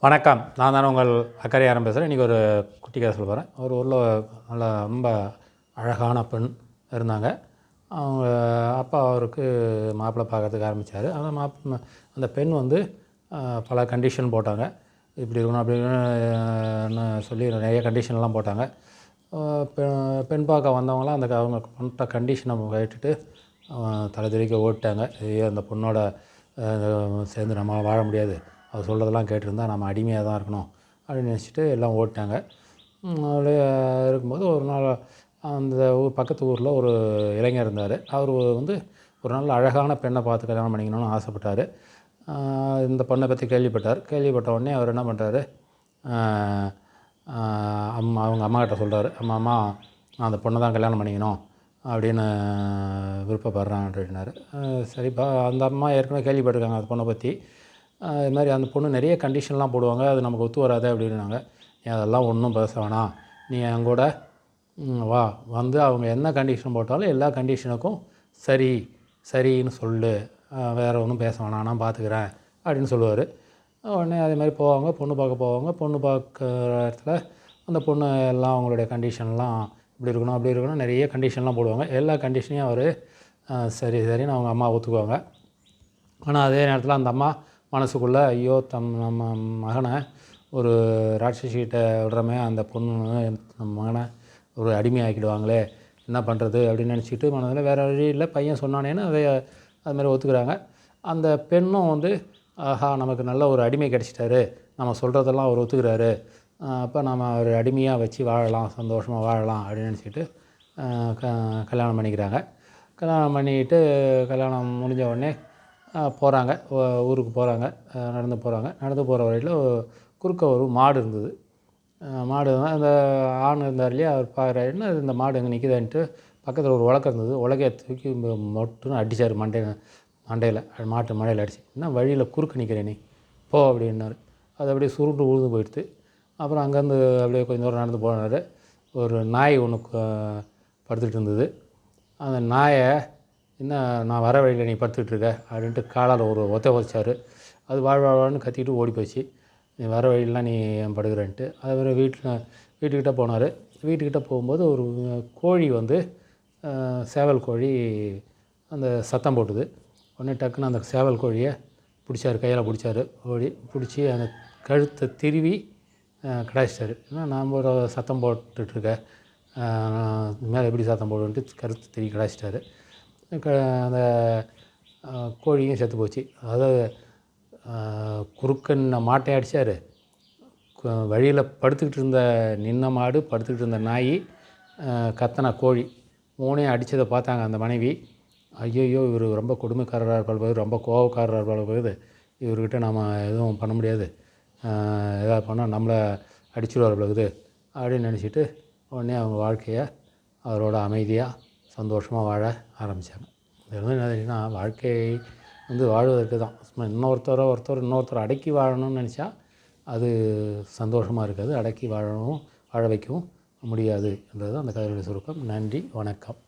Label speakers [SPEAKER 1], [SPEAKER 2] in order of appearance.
[SPEAKER 1] வணக்கம். நான் தானே உங்கள் அக்கறையாரம் பேசுகிறேன் இன்றைக்கி ஒரு குட்டி கதை சொல்ல போகிறேன் ஒரு ஊரில் நல்ல ரொம்ப அழகான பெண் இருந்தாங்க. அவங்க அப்பா அவருக்கு மாப்பிள்ளை பார்க்கறதுக்கு ஆரம்பித்தார் அந்த மாப் அந்த பெண் வந்து பல கண்டிஷன் போட்டாங்க. இப்படி இருக்கணும் அப்படி இருக்கணும்னு சொல்லி நிறைய கண்டிஷன்லாம் போட்டாங்க. பெ- பெண் பார்க்க வந்தவங்களாம் அந்த அவங்க பண்ணுற கண்டிஷனை கேட்டுட்டு தலை தெரிவிக்க ஓட்டாங்க ஐயோ அந்த பொண்ணோட சேர்ந்து நம்ம வாழ முடியாது. அவர் சொல்கிறதெல்லாம் கேட்டிருந்தா நம்ம அடிமையாக தான் இருக்கணும் அப்படின்னு நினச்சிட்டு எல்லாம் ஓட்டாங்க உம், அப்படியே இருக்கும்போது ஒரு நாள் அந்த ஊர் பக்கத்து ஊரில் ஒரு இளைஞர் இருந்தார். அவர் வந்து ஒரு நல்ல அழகான பெண்ணை பார்த்து கல்யாணம் பண்ணிக்கணும்னு ஆசைப்பட்டார். இந்த பொண்ணை பற்றி கேள்விப்பட்டார். கேள்விப்பட்ட உடனே அவர் என்ன பண்ணுறாரு அம்மா அவங்க அம்மாக்கிட்ட சொல்கிறாரு அம்மா அம்மா நான் அந்த பொண்ணை தான் கல்யாணம் பண்ணிக்கணும் அப்படின்னு விருப்பப்படுறான் அப்படின்னாரு சரிப்பா அந்த அம்மா ஏற்கனவே கேள்விப்பட்டிருக்காங்க அந்த பொண்ணை பற்றி இது மாதிரி அந்த பொண்ணு நிறைய கண்டிஷன்லாம் போடுவாங்க. அது நமக்கு ஒத்து வராது அப்படின்னாங்க. நீ அதெல்லாம் ஒன்றும் பேச வேணாம். நீ எங்கூட வா. வந்து அவங்க என்ன கண்டிஷன் போட்டாலும் எல்லா கண்டிஷனுக்கும் சரி சரின்னு சொல்லு. வேறு ஒன்றும் பேச வேணாம். நான் பார்த்துக்கிறேன். அப்படின்னு சொல்லுவார். உடனே அதே மாதிரி போவாங்க. பொண்ணு பார்க்க போவாங்க. பொண்ணு பார்க்குற இடத்துல அந்த பொண்ணு எல்லாம் அவங்களுடைய கண்டிஷன்லாம் இப்படி இருக்கணும் அப்படி இருக்கணும் நிறைய கண்டிஷன்லாம் போடுவாங்க. எல்லா கண்டிஷனையும் அவர் சரி சரின்னு அவங்க அம்மா ஒத்துக்குவாங்க. ஆனால் அதே நேரத்தில் அந்த அம்மா மனசுக்குள்ளே ஐயோ தம் நம்ம மகனை ஒரு ராட்சசிகிட்ட விடுறமே அந்த பொண்ணு நம்ம மகனை ஒரு அடிமையாக்கிடுவாங்களே என்ன பண்ணுறது அப்படின்னு நினச்சிட்டு மனதில் வேறு வழி இல்லை. பையன் சொன்னானேன்னு அதை அதுமாதிரி ஒத்துக்கிறாங்க. அந்த பெண்ணும் வந்து ஆஹா நமக்கு நல்ல ஒரு அடிமை கிடச்சிட்டாரு. நம்ம சொல்கிறதெல்லாம் அவர் ஒத்துக்கிறாரு. அப்போ நம்ம ஒரு அடிமையாக வச்சு வாழலாம் சந்தோஷமாக வாழலாம் அப்படின்னு நினச்சிட்டு க கல்யாணம் பண்ணிக்கிறாங்க. கல்யாணம் பண்ணிக்கிட்டு கல்யாணம் முடிஞ்ச உடனே போகிறாங்க ஊருக்கு போகிறாங்க நடந்து போகிறாங்க நடந்து போகிற வழியில் குறுக்க ஒரு மாடு இருந்தது. மாடு தான் அந்த ஆண் இருந்தார் இல்லையா அவர் பார்க்குறாரு என்ன இந்த மாடு எங்கே நிற்கிதான்ட்டு பக்கத்தில் ஒரு உலக்கம் இருந்தது. உலகையை தூக்கி மொட்டுன்னு அடித்தார் மண்டையில். மண்டையில் மாட்டு மண்டையில் அடிச்சு. என்ன வழியில் குறுக்க நிற்கிறே நீ? போ அப்படின்னாரு. அது அப்படியே சுருண்டு உழுந்து போயிடுது அப்புறம் அங்கேருந்து அப்படியே கொஞ்சம் தூரம் நடந்து போனார். ஒரு நாய் ஒன்று படுத்துகிட்டு இருந்தது. அந்த நாயை என்ன நான் வர வழியில் நீ படுத்துக்கிட்டு இருக்க அப்படின்ட்டு காலால் ஒரு ஒத்த உதச்சார். அது வாழ் வாழ்வான்னு கத்திக்கிட்டு ஓடி போச்சு. நீ வர வழியெல்லாம் நீ படுகிறேன்ட்டு படுக்கிறேன்ட்டு. அதுவரை வீட்டில் வீட்டுக்கிட்ட போனார். வீட்டுக்கிட்ட போகும்போது ஒரு கோழி வந்து சேவல் கோழி அந்த சத்தம் போட்டுது. உடனே டக்குன்னு அந்த சேவல் கோழியை பிடிச்சாரு கையில் பிடிச்சாரு. ஓடி பிடிச்சி அந்த கழுத்தை திருவி கடாச்சிட்டாரு ஏன்னா நாம் ஒரு சத்தம் போட்டுட்ருக்க மேலே எப்படி சத்தம் போடுன்ட்டு கருத்து திருவி கடாச்சிட்டாரு க அந்த கோழியும் செத்து போச்சு. அதாவது குறுக்கன்ன மாட்டை அடித்தார் வழியில் படுத்துக்கிட்டு இருந்த நின்ன மாடு படுத்துக்கிட்டு இருந்த நாய் கத்தன கோழி மூணையும் அடித்ததை பார்த்தாங்க அந்த மனைவி. ஐயோ இவர் ரொம்ப கொடுமைக்காரராக இருப்பால் போகுது ரொம்ப கோவக்காரராக இருப்பால் போகுது இவர்கிட்ட நம்ம எதுவும் பண்ண முடியாது. எதாவது ஏதாவது பண்ணால் நம்மளை அடிச்சுடுவார் போகுது அப்படின்னு நினச்சிட்டு உடனே அவங்க வாழ்க்கையை அவரோட அமைதியாக சந்தோஷமாக வாழ ஆரம்பித்தாங்க இது வந்து என்ன தெரியும்னா வாழ்க்கை வந்து வாழ்வதற்கு தான். சும்மா இன்னொருத்தரை ஒருத்தர் இன்னொருத்தரை அடக்கி வாழணும்னு நினச்சா அது சந்தோஷமாக இருக்காது. அடக்கி வாழவும் வாழ வைக்கவும் முடியாது. என்றது அந்த கதையுடைய சுருக்கம். நன்றி வணக்கம்.